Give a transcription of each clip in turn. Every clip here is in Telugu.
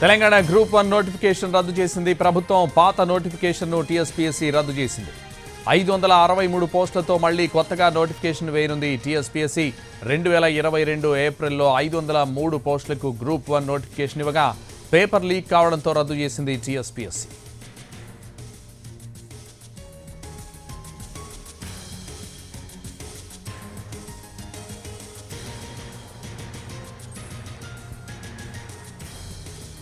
తెలంగాణ గ్రూప్ వన్ నోటిఫికేషన్ రద్దు చేసింది. ప్రభుత్వం పాత నోటిఫికేషన్ను టీఎస్పీఎస్సీ రద్దు చేసింది. ఐదు వందల అరవై మూడు పోస్టులతో మళ్ళీ కొత్తగా నోటిఫికేషన్ వేయనుంది టీఎస్పీఎస్సీ. రెండు వేల ఇరవై రెండు ఏప్రిల్లో ఐదు వందల మూడు పోస్టులకు గ్రూప్ వన్ నోటిఫికేషన్ ఇవ్వగా పేపర్ లీక్ కావడంతో రద్దు చేసింది TSPSC.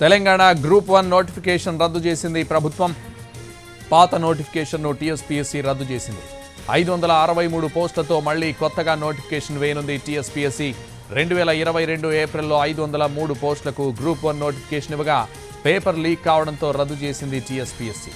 Telangana group one notification రద్దు చేసింది ప్రభుత్వం. పాత నోటిఫికేషన్ను టీఎస్పీఎస్సీ రద్దు చేసింది. ఐదు వందల అరవై మూడు పోస్టులతో మళ్ళీ కొత్తగా నోటిఫికేషన్ వేయనుంది టీఎస్పీఎస్సీ. రెండు వేల ఇరవై రెండు ఏప్రిల్లో ఐదు వందల మూడు పోస్టులకు గ్రూప్ వన్ నోటిఫికేషన్ ఇవ్వగా పేపర్ లీక్ కావడంతో రద్దు చేసింది TSPSC.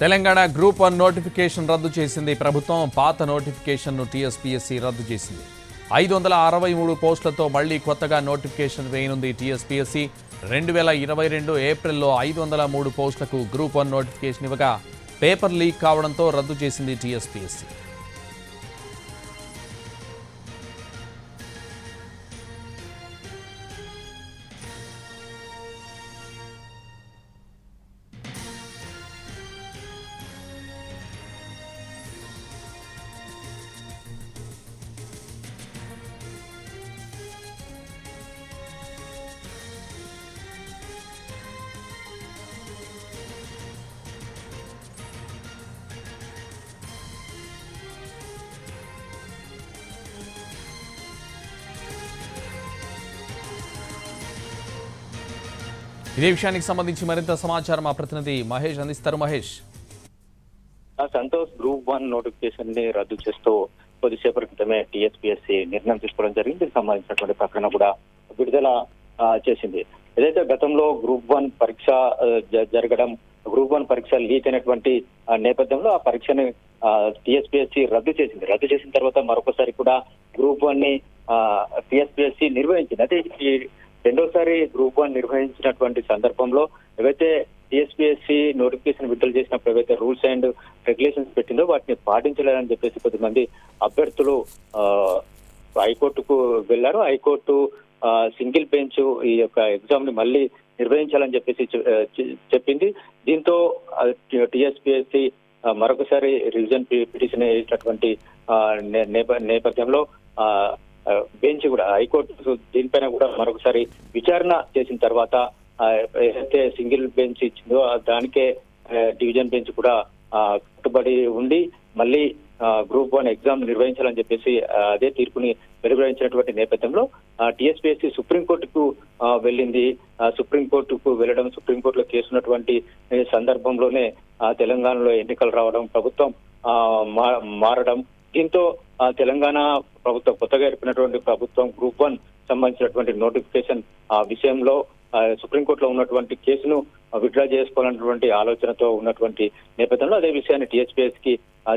Telangana group one notification రద్దు చేసింది. ప్రభుత్వం పాత నోటిఫికేషన్ను టీఎస్పీఎస్సీ రద్దు చేసింది. ఐదు వందల అరవై మూడు పోస్టులతో మళ్ళీ కొత్తగా నోటిఫికేషన్ వేయనుంది టీఎస్పీఎస్సీ. రెండు వేల ఇరవై రెండు ఏప్రిల్లో ఐదు వందల మూడు పోస్టులకు గ్రూప్ వన్ నోటిఫికేషన్ ఇవ్వగా పేపర్ లీక్ కావడంతో రద్దు చేసింది టీఎస్పీఎస్సీ. ఇదే విషయానికి సంబంధించి మరింత సమాచారం మా ప్రతినిధి మహేష్ అందిస్తారు. మహేష్. సంతోష్ గ్రూప్ వన్ నోటిఫికేషన్ని రద్దు చేస్తూ కొద్దిసేపటి క్రితమే టీఎస్పీఎస్సీ నిర్ణయం తీసుకోవడం జరిగింది. దీనికి సంబంధించినటువంటి ప్రకటన కూడా విడుదల చేసింది. ఏదైతే గతంలో గ్రూప్ వన్ పరీక్ష జరగడం గ్రూప్ వన్ పరీక్ష లీక్ అయినటువంటి నేపథ్యంలో ఆ పరీక్షని టీఎస్పీఎస్సీ రద్దు చేసింది. రద్దు చేసిన తర్వాత మరొకసారి కూడా గ్రూప్ వన్ని టీఎస్పీఎస్సీ నిర్వహించింది. అయితే ఈ రెండోసారి గ్రూప్ వన్ నిర్వహించినటువంటి సందర్భంలో ఏవైతే టీఎస్పీఎస్సీ నోటిఫికేషన్ విడుదల చేసినప్పుడు ఏవైతే రూల్స్ అండ్ రెగ్యులేషన్స్ పెట్టిందో వాటిని పాటించలేదని చెప్పేసి కొద్దిమంది అభ్యర్థులు హైకోర్టుకు వెళ్ళారు హైకోర్టు సింగిల్ బెంచ్ ఈ యొక్క ఎగ్జామ్ని మళ్ళీ నిర్వహించాలని చెప్పేసి చెప్పింది. దీంతో టీఎస్పీఎస్సీ మరొకసారి రివిజన్ పిటిషన్ వేసినటువంటి నే- నేప- నేపథ్యంలో బెంచ్ కూడా హైకోర్టు దీనిపైన కూడా మరొకసారి విచారణ చేసిన తర్వాత ఏదైతే సింగిల్ బెంచ్ ఇచ్చిందో దానికే డివిజన్ బెంచ్ కూడా కట్టుబడి ఉండి మళ్ళీ గ్రూప్ వన్ ఎగ్జామ్ నిర్వహించాలని చెప్పేసి అదే తీర్పుని వెలువరించినటువంటి నేపథ్యంలో టీఎస్పీఎస్సీ సుప్రీంకోర్టుకు వెళ్ళింది. సుప్రీంకోర్టుకు వెళ్ళడం సుప్రీంకోర్టులో కేసు సందర్భంలోనే తెలంగాణలో ఎన్నికలు రావడం ప్రభుత్వం ఆ, మారడం దీంతో తెలంగాణ ప్రభుత్వం కొత్తగా ఏర్పడినటువంటి ప్రభుత్వం గ్రూప్ వన్ సంబంధించినటువంటి నోటిఫికేషన్ ఆ విషయంలో సుప్రీంకోర్టులో ఉన్నటువంటి కేసును విత్డ్రా చేసుకోవాలన్నటువంటి ఆలోచనతో ఉన్నటువంటి నేపథ్యంలో అదే విషయాన్ని టీఎస్పీఎస్కి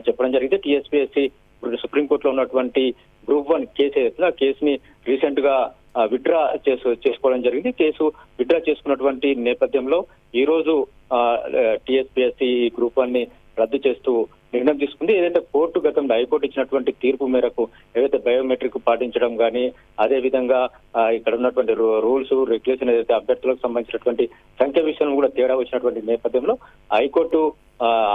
చెప్పడం జరిగింది. టీఎస్పీఎస్సీ ఇప్పుడు సుప్రీంకోర్టులో ఉన్నటువంటి గ్రూప్ వన్ కేసు ఏదైతే ఆ కేసుని రీసెంట్గా విత్డ్రా చేసు చేసుకోవడం జరిగింది. కేసు విత్డ్రా చేసుకున్నటువంటి నేపథ్యంలో ఈ రోజు టీఎస్పీఎస్సీ గ్రూప్ వన్ని రద్దు చేస్తూ నిర్ణయం తీసుకుంది. ఏదైతే కోర్టు గతంలో హైకోర్టు ఇచ్చినటువంటి తీర్పు మేరకు ఏదైతే బయోమెట్రిక్ పాటించడం కానీ అదే విధంగా ఇక్కడ ఉన్నటువంటి రూ- రూల్స్ రెగ్యులేషన్ ఏదైతే అభ్యర్థులకు సంబంధించినటువంటి సంఖ్య విషయం కూడా తేడా వచ్చినటువంటి నేపథ్యంలో హైకోర్టు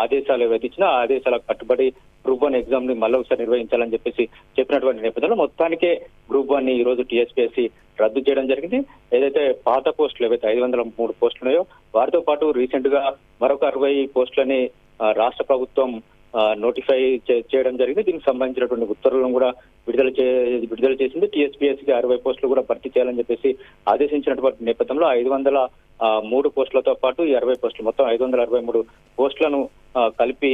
ఆదేశాలు ఏవైతే ఇచ్చినా ఆ ఆదేశాలకు కట్టుబడి గ్రూప్ వన్ ఎగ్జామ్ని మళ్ళీ ఒకసారి నిర్వహించాలని చెప్పేసి చెప్పినటువంటి నేపథ్యంలో మొత్తానికే గ్రూప్ వన్ని ఈ రోజు టీఎస్పీఎస్సీ రద్దు చేయడం జరిగింది. ఏదైతే పాత పోస్టులు ఏవైతే ఐదు వందల మూడు పోస్టులు ఉన్నాయో వారితో పాటు రీసెంట్గా మరొక అరవై పోస్టులని రాష్ట్ర ప్రభుత్వం నోటిఫై చేయడం జరిగింది. దీనికి సంబంధించినటువంటి ఉత్తర్వులను కూడా విడుదల చే విడుదల చేసింది. టీఎస్పీఎస్కి అరవై పోస్టులు కూడా భర్తీ చేయాలని చెప్పేసి ఆదేశించినటువంటి నేపథ్యంలో ఐదు వందల మూడు పోస్టులతో పాటు ఈ అరవై పోస్టులు మొత్తం ఐదు వందల అరవై మూడు పోస్టులను కలిపి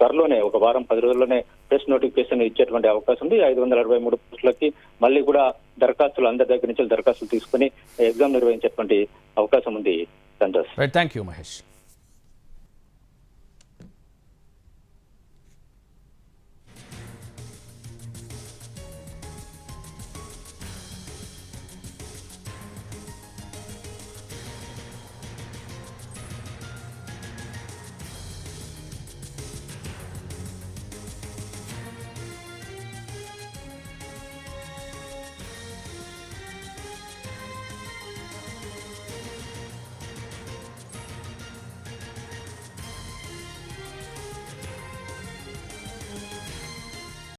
త్వరలోనే ఒక వారం పది రోజుల్లోనే ప్రెస్ నోటిఫికేషన్ ఇచ్చేటువంటి అవకాశం ఉంది. ఐదు వందల అరవై మూడు పోస్టులకి మళ్ళీ కూడా దరఖాస్తులు అందరి దగ్గర నుంచి దరఖాస్తులు తీసుకుని ఎగ్జామ్ నిర్వహించేటువంటి అవకాశం ఉంది. Santosh thank you Mahesh.